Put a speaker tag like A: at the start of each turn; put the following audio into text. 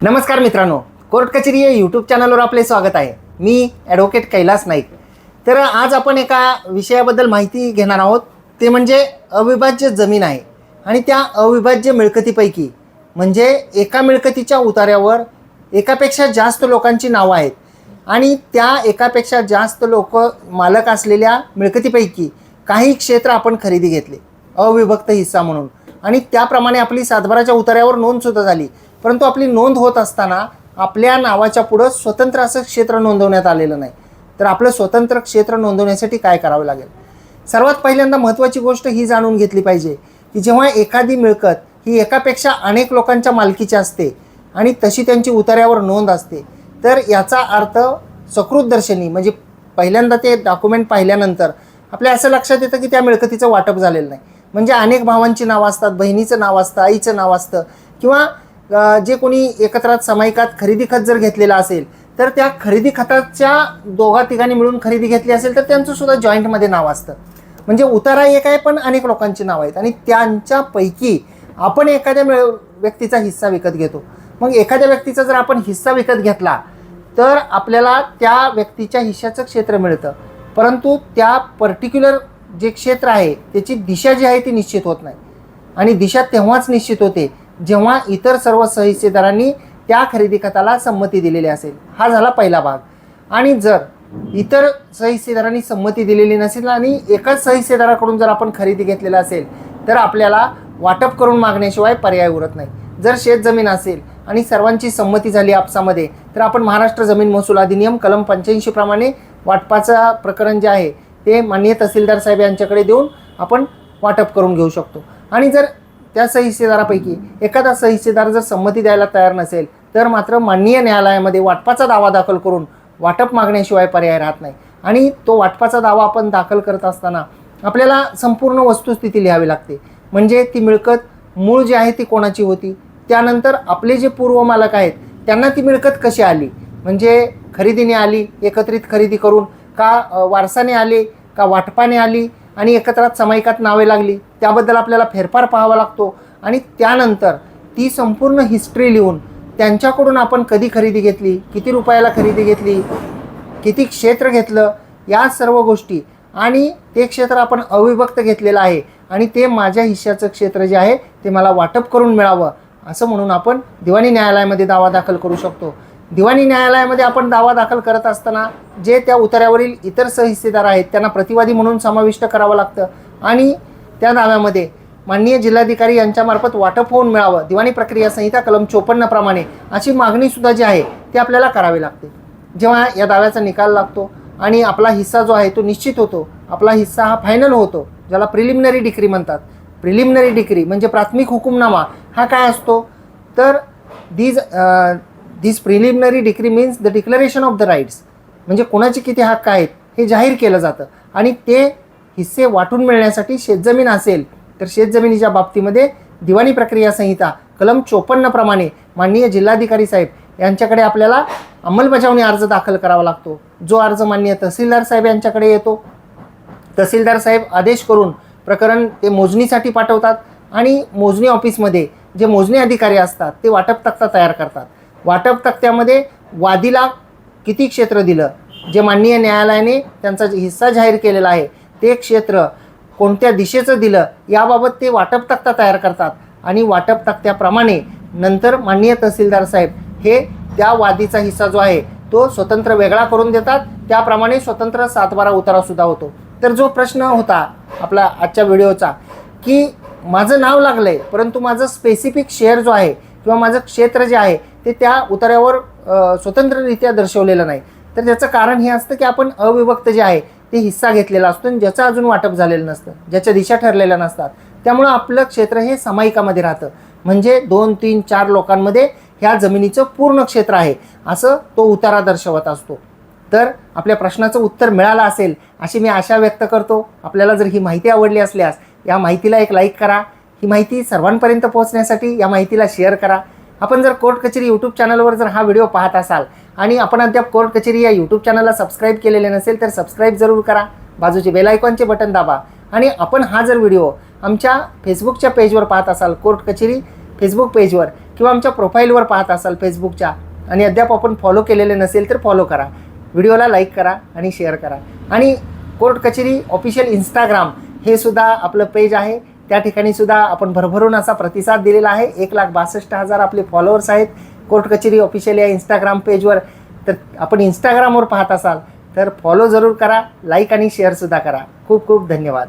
A: नमस्कार मित्रांनो कोर्ट कचेरी या यूट्यूब चॅनलवर आपले स्वागत आहे. मी ॲडव्होकेट कैलास नाईक. तर आज आपण एका विषयाबद्दल माहिती घेणार आहोत. ते म्हणजे अविभाज्य जमीन आहे आणि त्या अविभाज्य मिळकतीपैकी म्हणजे एका मिळकतीच्या उतार्यावर एकापेक्षा जास्त लोकांची नावं आहेत आणि त्या एकापेक्षा जास्त लोक मालक असलेल्या मिळकतीपैकी काही क्षेत्र आपण खरेदी घेतले. अविभक्त हिस्सा म्हणून. आणि त्याप्रमाणे आपली सातबाराच्या उतार्यावर नोंदसुद्धा झाली. परंतु आपली नोंद होत असताना आपल्या नावाच्या पुढं स्वतंत्र असं क्षेत्र नोंदवण्यात आलेलं नाही. तर आपलं स्वतंत्र क्षेत्र नोंदवण्यासाठी काय करावं लागेल? सर्वात पहिल्यांदा महत्त्वाची गोष्ट ही जाणून घेतली पाहिजे की जेव्हा एखादी मिळकत ही एकापेक्षा अनेक लोकांच्या मालकीची असते आणि तशी त्यांची उतार्यावर नोंद असते तर याचा अर्थ सकृतदर्शनी म्हणजे पहिल्यांदा ते डॉक्युमेंट पाहिल्यानंतर आपल्या असं लक्षात येतं की त्या मिळकतीचं वाटप झालेलं नाही. म्हणजे अनेक भावांची नावं असतात बहिणीचं नाव असतं आईचं नाव असतं. किंवा जे कोणी एकत्रात सामायिकात खरेदी खत जर घेतलेला असेल तर त्या खरेदी खताच्या दोघा तिघांनी मिळून खरेदी घेतली असेल तर त्यांचं सुद्धा जॉईंटमध्ये नाव असतं. म्हणजे उतारा एक आहे पण अनेक लोकांची नावं आहेत. आणि त्यांच्यापैकी आपण एखाद्या मिळ व्यक्तीचा हिस्सा विकत घेतो. मग एखाद्या व्यक्तीचा जर आपण हिस्सा विकत घेतला तर आपल्याला त्या व्यक्तीच्या हिश्श्याचं क्षेत्र मिळतं. परंतु त्या पर्टिक्युलर जे क्षेत्र आहे त्याची दिशा जी आहे ती निश्चित होत नाही. आणि दिशा तेव्हाच निश्चित होते जेव्हा इतर सर्व सहिस्सेदारांनी त्या खरेदी खताला संमती दिलेली असेल. हा झाला पहिला भाग. आणि जर इतर सहिस्सेदारांनी संमती दिलेली नसेल आणि एकाच सहिस्सेदाराकडून जर आपण खरेदी घेतलेला असेल तर आपल्याला वाटप करून मागण्याशिवाय पर्याय उरत नाही. जर शेत जमीन असेल आणि सर्वांची संमती झाली आपसामध्ये तर आपण महाराष्ट्र जमीन महसूल अधिनियम कलम पंच्याऐंशी प्रमाणे वाटपाचं प्रकरण जे आहे ते माननीय तहसीलदार साहेब यांच्याकडे देऊन आपण वाटप करून घेऊ शकतो. आणि जर त्या सहिस्सेदारापैकी एखादा सहिस्सेदार जर संमती द्यायला तयार नसेल तर मात्र माननीय न्यायालयामध्ये वाटपाचा दावा दाखल करून वाटप मागण्याशिवाय पर्याय राहत नाही. आणि तो वाटपाचा दावा आपण दाखल करत असताना आपल्याला संपूर्ण वस्तुस्थिती लिहावी लागते. म्हणजे ती मिळकत मूळ जी आहे ती कोणाची होती? त्यानंतर आपले जे पूर्व मालक आहेत त्यांना ती मिळकत कशी आली? म्हणजे खरेदीने आली एकत्रित खरेदी करून का वारसाने आले का वाटपाने आली आणि एकत्रात समायिकात नावे लागली त्याबद्दल आपल्याला फेरफार पाहावा लागतो. आणि त्यानंतर ती संपूर्ण हिस्ट्री लिहून त्यांच्याकडून आपण कधी खरेदी घेतली किती रुपयाला खरेदी घेतली किती क्षेत्र घेतलं या सर्व गोष्टी आणि ते क्षेत्र आपण अविभक्त घेतलेलं आहे आणि ते माझ्या हिश्श्याचं क्षेत्र जे आहे ते मला वाटप करून मिळावं असं म्हणून आपण दिवाणी न्यायालयामध्ये दावा दाखल करू शकतो. दिवाणी न्यायालयामध्ये आपण दावा दाखल करत असताना जे त्या उतार्यावरील इतर सहहिस्सेदार आहेत त्यांना प्रतिवादी म्हणून समाविष्ट करावं लागतं. आणि त्या दाव्यामध्ये माननीय जिल्हाधिकारी यांच्यामार्फत वाटप होऊन मिळावं दिवाणी प्रक्रिया संहिता कलम चोपन्नप्रमाणे अशी मागणीसुद्धा जी आहे ती आपल्याला करावी लागते. जेव्हा या दाव्याचा निकाल लागतो आणि आपला हिस्सा जो आहे तो निश्चित होतो आपला हिस्सा हा फायनल होतो ज्याला प्रिलिमिनरी डिक्री म्हणतात. प्रिलिमिनरी डिक्री म्हणजे प्राथमिक हुकुमनामा हा काय असतो? तर these this preliminary decree means the declaration of the rights म्हणजे कोणाचे किती हक्क आहेत हे जाहीर केलं जातं. आणि ते हिस्से वाटून मिळण्यासाठी शेतजमीन असेल तर शेतजमिनीच्या बाबतीमध्ये दिवाणी प्रक्रिया संहिता कलम चोपन्नप्रमाणे माननीय जिल्हाधिकारी साहेब यांच्याकडे आपल्याला अंमलबजावणी अर्ज दाखल करावा लागतो. जो अर्ज माननीय तहसीलदार साहेब यांच्याकडे येतो. तहसीलदार साहेब आदेश करून प्रकरण ते मोजणीसाठी पाठवतात आणि मोजणी ऑफिसमध्ये जे मोजणी अधिकारी असतात ते वाटप तक्ता तयार करतात. वाटप तक्त्यामध्ये वादीला किती क्षेत्र दिलं? जे माननीय न्यायालयाने त्यांचा जे हिस्सा जाहीर केलेला आहे ते क्षेत्र कोणत्या दिशेचं दिलं? याबाबत ते वाटप तक्ता तयार करतात. आणि वाटप तक्त्याप्रमाणे नंतर माननीय तहसीलदार साहेब हे त्या वादीचा हिस्सा जो आहे तो स्वतंत्र वेगळा करून देतात. त्याप्रमाणे स्वतंत्र सातबारा उतारासुद्धा होतो. तर जो प्रश्न होता आपला आजच्या व्हिडिओचा की माझं नाव लागलं आहे परंतु माझं स्पेसिफिक शेअर जो आहे किंवा माझं क्षेत्र जे आहे ते त्या उतार्यावर स्वतंत्ररित्या दर्शवलेलं नाही. तर त्याचं कारण हे असतं की आपण अविभक्त जे आहे ते हिस्सा घेतलेला असतो आणि ज्याचं अजून वाटप झालेलं नसतं ज्याच्या दिशा ठरलेल्या नसतात. त्यामुळं आपलं क्षेत्र हे सामायिकामध्ये राहतं. म्हणजे दोन तीन चार लोकांमध्ये ह्या जमिनीचं पूर्ण क्षेत्र आहे असं तो उतारा दर्शवत असतो. तर आपल्या प्रश्नाचं उत्तर मिळालं असेल अशी मी आशा व्यक्त करतो. आपल्याला जर ही माहिती आवडली असल्यास या माहितीला एक लाईक करा. ही माहिती सर्वांपर्यंत पोहोचण्यासाठी या माहितीला शेअर करा. आपण जर कोर्ट कचेरी यूट्यूब चॅनलवर जर हा व्हिडिओ पाहत असाल आणि आपण अद्याप कोर्ट कचेरी या यूट्यूब चॅनलला सबस्क्राईब केलेले नसेल तर सबस्क्राईब जरूर करा. बाजूचे बेल आयकॉनचे बटन दाबा. आणि आपण हा जर व्हिडिओ आमच्या फेसबुकच्या पेजवर पाहत असाल कोर्ट कचेरी फेसबुक पेजवर किंवा आमच्या प्रोफाईलवर पाहत असाल फेसबुकच्या आणि अद्याप आपण फॉलो केलेले नसेल तर फॉलो करा. व्हिडिओला लाईक करा आणि शेअर करा. आणि कोर्ट कचेरी ऑफिशियल इंस्टाग्राम हे सुद्धा आपलं पेज आहे. त्या ठिकाणी सुद्धा आपण भरभरून असा प्रतिसाद दिलेला आहे. एक लाख बासष्ट हजार आपले फॉलोअर्स आहेत. कोर्ट कचेरी ऑफिशियल या इंस्टाग्राम पेजवर तर आपण इंस्टाग्रामवर पाहत असाल तर फॉलो जरूर करा लाईक आणि शेअरसुद्धा करा. खूप खूप धन्यवाद.